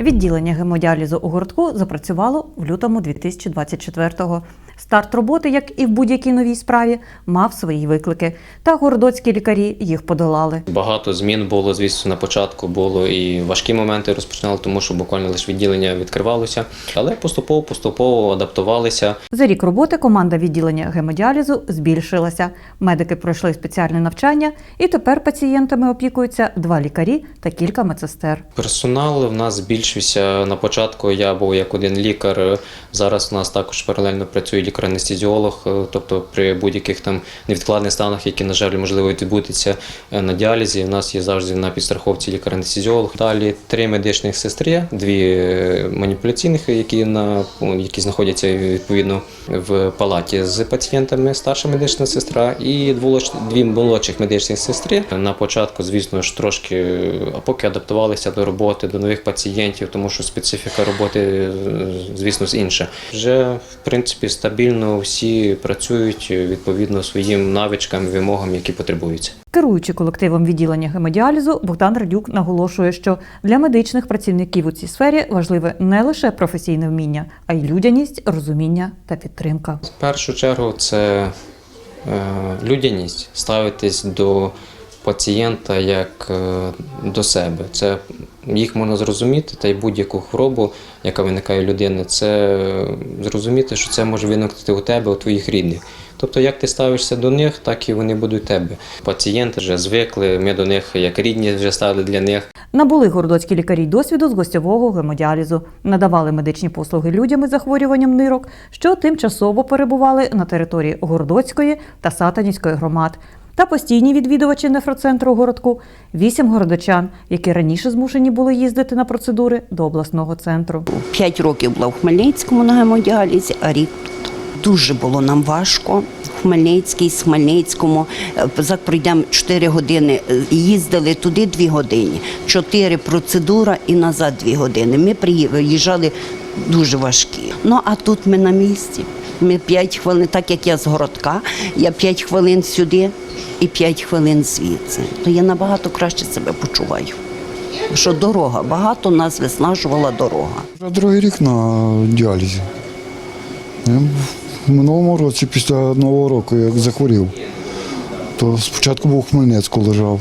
Відділення гемодіалізу у гуртку запрацювало в лютому 2024-го. Старт роботи, як і в будь-якій новій справі, мав свої виклики. Та городоцькі лікарі їх подолали. Багато змін було, звісно, на початку було і важкі моменти розпочинали, тому що буквально лише відділення відкривалося. Але поступово поступово адаптувалися. За рік роботи команда відділення гемодіалізу збільшилася. Медики пройшли спеціальне навчання, і тепер пацієнтами опікуються два лікарі та кілька медсестер. Персонал в нас збільшився на початку. Я був як один лікар. Зараз у нас також паралельно працює лікар-анестезіолог, е, тобто при будь-яких там невідкладних станах, які, на жаль, можливо відбутися е, на діалізі. У нас є завжди на підстраховці лікар-анестезіолог. Далі три медичних сестри, дві е, маніпуляційних, які на які знаходяться відповідно в палаті з пацієнтами, старша медична сестра, і дві молодших медичних сестри. На початку, звісно ж, трошки поки адаптувалися до роботи, до нових пацієнтів, тому що специфіка роботи, звісно, інша. Вже в принципі стабільно всі працюють е, відповідно своїм навичкам, вимогам, які потребуються. Керуючи колективом відділення гемодіалізу, Богдан Радюк наголошує, що для медичних працівників у цій сфері важливе не лише професійне вміння, а й людяність, розуміння та підтримка. В першу чергу це е, людяність, ставитись до пацієнта як е, до себе. Це їх можна зрозуміти, та й будь-яку хворобу, яка виникає у людини, це зрозуміти, що це може виникнути у тебе, у твоїх рідних. Тобто, як ти ставишся до них, так і вони будуть тебе. Пацієнти вже звикли, ми до них як рідні вже стали для них. Набули городоцькі лікарі досвіду з гостьового гемодіалізу, надавали медичні послуги людям із захворюванням нирок, що тимчасово перебували на території Городоцької та Сатанівської громад. Та постійні відвідувачі нефроцентру городку вісім городочан, які раніше змушені були їздити на процедури до обласного центру. П'ять років була в Хмельницькому на гемодіалізі, а рік тут. Дуже було нам важко. В з Хмельницькому. Е, Зак пройдемо 4 години. е, Їздили туди 2 години. 4 процедура і назад 2 години. Ми приїжджали дуже важкі. Ну а тут ми на місці. Ми 5 хвилин, так як я з городка, я 5 хвилин сюди і 5 хвилин звідси. То я набагато краще себе почуваю. Що дорога, багато нас виснажувала дорога. Вже другий рік на діалізі. Я В минулому році, після Нового року, як захворів, то спочатку був в Хмельницьку лежав,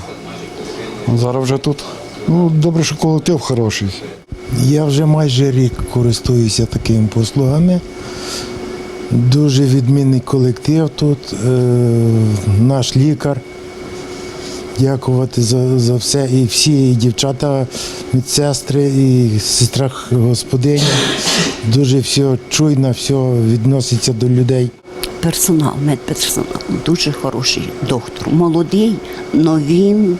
а зараз вже тут. Ну, добре, що колектив хороший. Я вже майже рік користуюся такими послугами. Дуже відмінний колектив тут. Е, наш лікар. Дякувати за, за все. І всі і дівчата, медсестри, і сестра господиня. Дуже все чуйно, все відноситься до людей. Персонал, медперсонал, дуже хороший доктор. Молодий, але він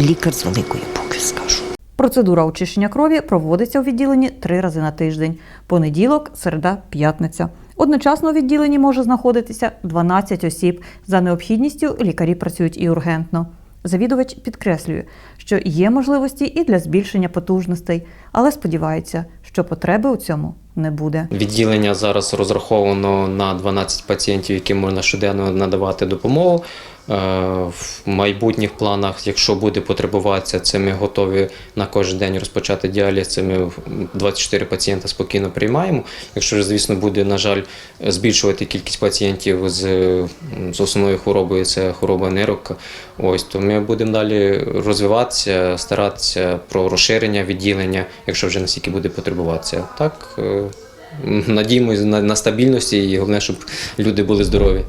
лікар з великої букви, скажу. Процедура очищення крові проводиться у відділенні три рази на тиждень: понеділок, середа, п'ятниця. Одночасно у відділенні може знаходитися 12 осіб. За необхідністю лікарі працюють і ургентно. Завідувач підкреслює, що є можливості і для збільшення потужностей, але сподівається, що потреби у цьому не буде. Відділення зараз розраховано на 12 пацієнтів, яким можна щоденно надавати допомогу. Е, В майбутніх планах, якщо буде потребуватися, це ми готові на кожен день розпочати діаліз. Це ми 24 пацієнта спокійно приймаємо. Якщо ж, звісно, буде, на жаль, збільшувати кількість пацієнтів з, з основною хворобою, це хвороба нирок, ось то ми будемо далі розвиватися, старатися про розширення відділення, якщо вже настільки буде потребуватися. Так, е, надіємося на, на стабільності і головне, щоб люди були здорові.